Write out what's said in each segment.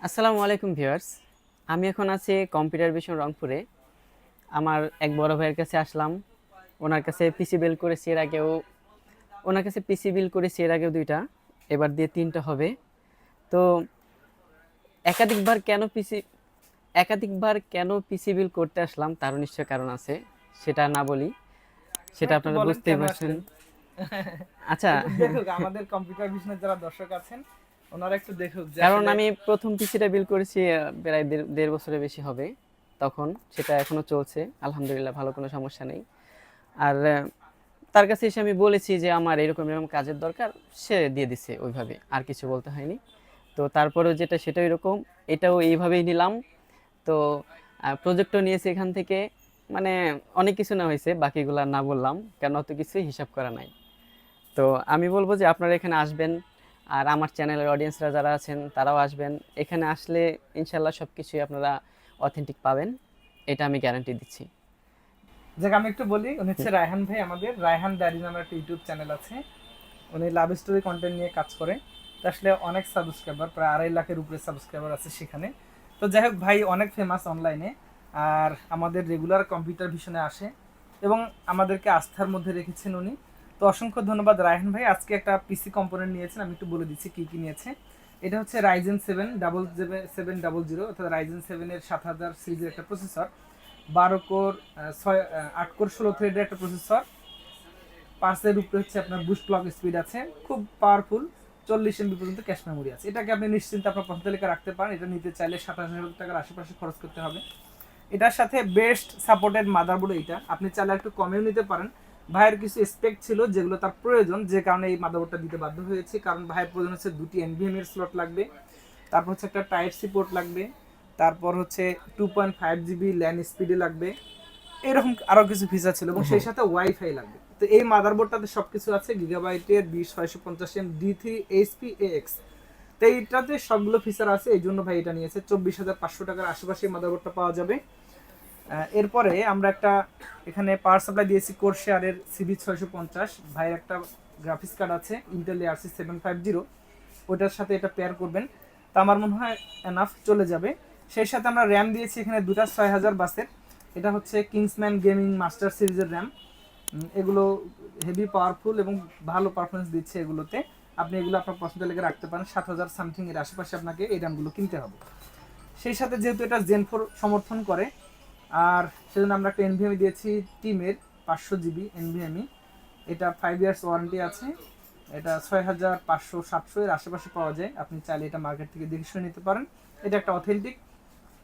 আসসালামু আলাইকুম ভিউয়ার্স। আমি এখন আছি কম্পিউটার ভিশন রংপুরে। আমার এক বড় ভাইয়ের কাছে আসলাম। ওনার কাছে পিসি বিল করেছি এর আগেও। ওনার কাছে পিসি বিল করেছি এর আগেও দুইটা। এবার দিয়ে তিনটা হবে। তো একাধিকবার কেন পিসি একাধিকবার কেন পিসি বিল করতে আসলাম তারও নিশ্চয় কারণ আছে সেটা না বলি। সেটা আপনারা বুঝতেই পারছেন। আচ্ছা। আমাদের কম্পিউটার ভিশনের যারা দর্শক আছেন ওনারা একটু দেখুক কারণ আমি প্রথম পিসিটা বিল করেছি প্রায় দেড়- দেড় বছরের বেশি হবে তখন। সেটা এখনও চলছে আলহামদুলিল্লাহ ভালো কোনো সমস্যা নেই। আর তার কাছে এসে আমি বলেছি যে আমার এরকম এরকম কাজের দরকার সে দিয়ে দিছে ওইভাবে আর কিছু বলতে হয়নি। তো তারপরেও যেটা সেটা এরকম এটাও এইভাবেই নিলাম। তো প্রজেক্টও নিয়েছি এখান থেকে মানে অনেক কিছু না হয়েছে বাকিগুলো না বললাম কেন অত কিছুই হিসাব করা নাই। তো আমি বলব যে আপনারা এখানে আসবেন আর আমার চ্যানেলের অডিয়েন্সরা যারা আছেন, তারাও আসবেন। এখানে আসলে ইনশাল্লাহ সব কিছুই আপনারা অথেন্টিক পাবেন, এটা আমি গ্যারান্টি দিচ্ছি। যাক, আমি একটু বলি, উনি হচ্ছে রায়হান ভাই আমাদের। রায়হান ডায়েরি নামের একটা ইউটিউব চ্যানেল আছে। উনি লাভ স্টোরি কন্টেন্ট নিয়ে কাজ করে। আসলে অনেক সাবস্ক্রাইবার প্রায় আড়াই লাখের উপরে সাবস্ক্রাইবার আছে সেখানে। তো যাই হোক ভাই, অনেক ফেমাস অনলাইনে আর আমাদের রেগুলার কম্পিউটার ভিশনে আসে। এবং আমাদেরকে আস্থার মধ্যে রেখেছেন উনি। তো অসংখ্য ধন্যবাদ রায়হান ভাই। আজকে একটা পিসি কম্পোনেন্ট নিয়েছেন, আমি একটু বলে দিচ্ছি কি কি নিয়েছে। এটা হচ্ছে Ryzen seven double seven double zero অর্থাৎ রাইজেন সেভেনের সাত হাজার সিরিজের একটা প্রসেসর বারো কোর ছয় আট কোর ষোলো থ্রেডের একটা প্রসেসর পাঁচের উপরে হচ্ছে আপনার বুস্ট ক্লক স্পিড আছে, খুব পাওয়ারফুল চল্লিশ এমবি পর্যন্ত ক্যাশ মেমোরি আছে। এটাকে আপনি নিশ্চিন্তে আপনার পছন্দ তালিকা রাখতে পারেন, এটা নিতে চাইলে সাতাশ হাজার টাকার আশেপাশে খরচ করতে হবে। এটার সাথে বেস্ট সাপোর্টেড মাদারবোর্ড এইটা, আপনি চাইলে একটু কমেও নিতে পারেন। ভাইয়ের কিছু স্পেক ছিল যেগুলো তার প্রয়োজন যে কারণে এই মাদারবোর্ডটা দিতে বাধ্য হয়েছে। কারণ ভাইয়ের প্রয়োজন হচ্ছে দুটি এনভিএম এর স্লট লাগবে তারপর হচ্ছে একটা টাইপ সি পোর্ট লাগবে তারপর হচ্ছে two point five GB LAN স্পিডে লাগবে এরকম আরও কিছু ফিচার ছিল এবং সেই সাথে ওয়াইফাই লাগবে। তো এই মাদারবোর্ডটাতে সব কিছু আছে গিগাবাইটের বিশ ছয়শো পঞ্চাশ M D three H HP X তো এইটাতে সবগুলো ফিচার আছে এই জন্য ভাই এটা নিয়েছে। চব্বিশ হাজার পাঁচশো টাকার আশেপাশে মাদারবোর্ডটা পাওয়া যাবে। এরপরে আমরা একটা এখানে পাওয়ার সাপ্লাই দিয়েছি কোরশেয়ারের সিবি ছয়শো পঞ্চাশ। ভাইয়ের একটা গ্রাফিক্স কার্ড আছে Intel ARC seven five zero ওইটার সাথে এটা পেয়ার করবেন। তা আমার মনে হয় এনাফ চলে যাবে। সেই সাথে আমরা র্যাম দিয়েছি এখানে দুটা ছয় হাজার বাসের। এটা হচ্ছে কিংসম্যান গেমিং মাস্টার সিরিজের র্যাম এগুলো হেভি পাওয়ারফুল এবং ভালো পারফরমেন্স দিচ্ছে এগুলোতে। আপনি এগুলো আপনার পছন্দ লেগে রাখতে পারেন। সাত হাজার সামথিং এর আশেপাশে আপনাকে এই র্যামগুলো কিনতে হবে। সেই সাথে যেহেতু এটা জেন ফোর সমর্থন করে আর সেজন্য আমরা একটা এনভিএমি দিয়েছি টিমের পাঁচশো জিবি এনভিএমি এটা ফাইভ ইয়ার্স ওয়ারেন্টি আছে। এটা ছয় হাজার পাঁচশো সাতশো এর আশেপাশে পাওয়া যায়। আপনি চাইলে এটা মার্কেট থেকে দেখে শুনে নিতে পারেন। এটা একটা অথেন্টিক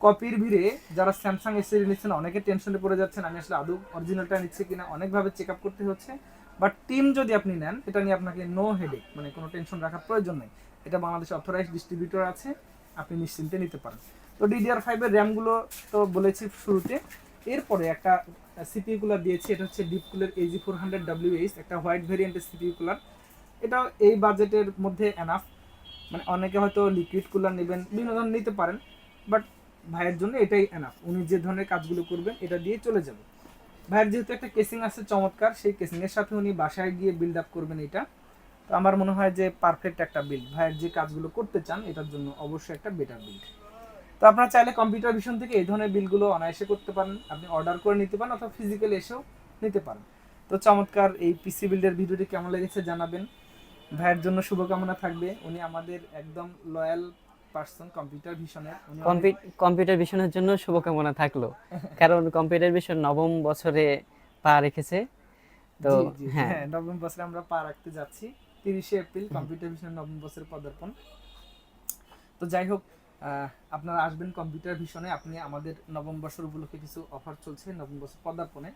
কপির ভিড়ে যারা স্যামসাং এসে নিচ্ছেন, অনেকে টেনশনে পড়ে যাচ্ছেন, আমি আসলে আদৌ অরিজিনালটা নিচ্ছি কিনা। অনেকভাবে চেক আপ করতে হচ্ছে। বাট টিম যদি আপনি নেন, এটা নিয়ে আপনাকে নো হেডেক মানে কোনো টেনশন রাখার প্রয়োজন নেই। এটা বাংলাদেশ অথরাইজ ডিস্ট্রিবিউটর আছে। আপনি নিশ্চিন্তে নিতে পারেন। তো ডিডিআর ফাইভের র্যামগুলো তো বলেছি শুরুতে। এরপরে একটা সিপিইউ কুলার দিয়েছি, এটা হচ্ছে deep cooler AG four hundred WH একটা হোয়াইট ভেরিয়েন্টের সিপিইউ কুলার এটা এই বাজেটের মধ্যে এনাফ মানে অনেকে হয়তো লিকুইড কুলার নেবেন বিভিন্ন ধরনের নিতে পারেন বাট ভাইয়ের জন্য এটাই এনাফ উনি যে ধরনের কাজগুলো করবেন, এটা দিয়ে চলে যাবে। ভাইয়ের যেহেতু একটা কেসিং আছে চমৎকার, সেই কেসিংয়ের সাথে উনি বাসায় গিয়ে বিল্ড আপ করবেন এটা। তো আমার মনে হয় যে পারফেক্ট একটা বিল্ড ভাইয়ের যে কাজগুলো করতে চান, এটার জন্য অবশ্যই একটা বেটার বিল্ড তো আপনারা চাইলে কম্পিউটার ভিশন থেকে এই ধরনের বিলগুলো অনায়াসে করতে পারেন। আপনি অর্ডার করে নিতে পারেন অথবা ফিজিক্যালি এসেও নিতে পারেন। তো চমৎকার এই পিসি বিল্ডের ভিডিওটি কেমন লেগেছে জানাবেন। ভাইয়ের জন্য শুভকামনা থাকবে। উনি আমাদের একদম লয়াল পার্সন কম্পিউটার ভিশনের কম্পিউটার ভিশনের জন্য শুভকামনা থাকল। কারণ কম্পিউটার ভিশন নবম বছরে পা রেখেছে। তো হ্যাঁ। হ্যাঁ নবম বছরে আমরা পা রাখতে যাচ্ছি। তিরিশে এপ্রিল কম্পিউটার ভিশনের নবম বছরের পদার্পণ। তো যাই হোক আপনারা আসবেন কম্পিউটার ভিশনে আপনি আমাদের নবম বছর উপলক্ষে কিছু অফার চলছে নবম বছর পদার্পণে।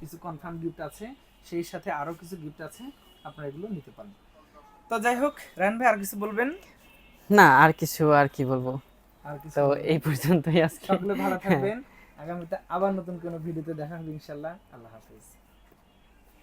কিছু কনফার্ম গিফট আছে সেই সাথে আরও কিছু গিফট আছে আপনারা এগুলো নিতে পারেন তো যাই হোক রায়ন ভাই আর কিছু বলবেন? না আর কিছু আর কি বলব? আর কিছু তো এই পর্যন্তই আজকে। সকলে ভালো থাকবেন। আগামীতে আবার নতুন কোনো ভিডিওতে দেখা হবে ইনশাল্লাহ আল্লাহ হাফিজ।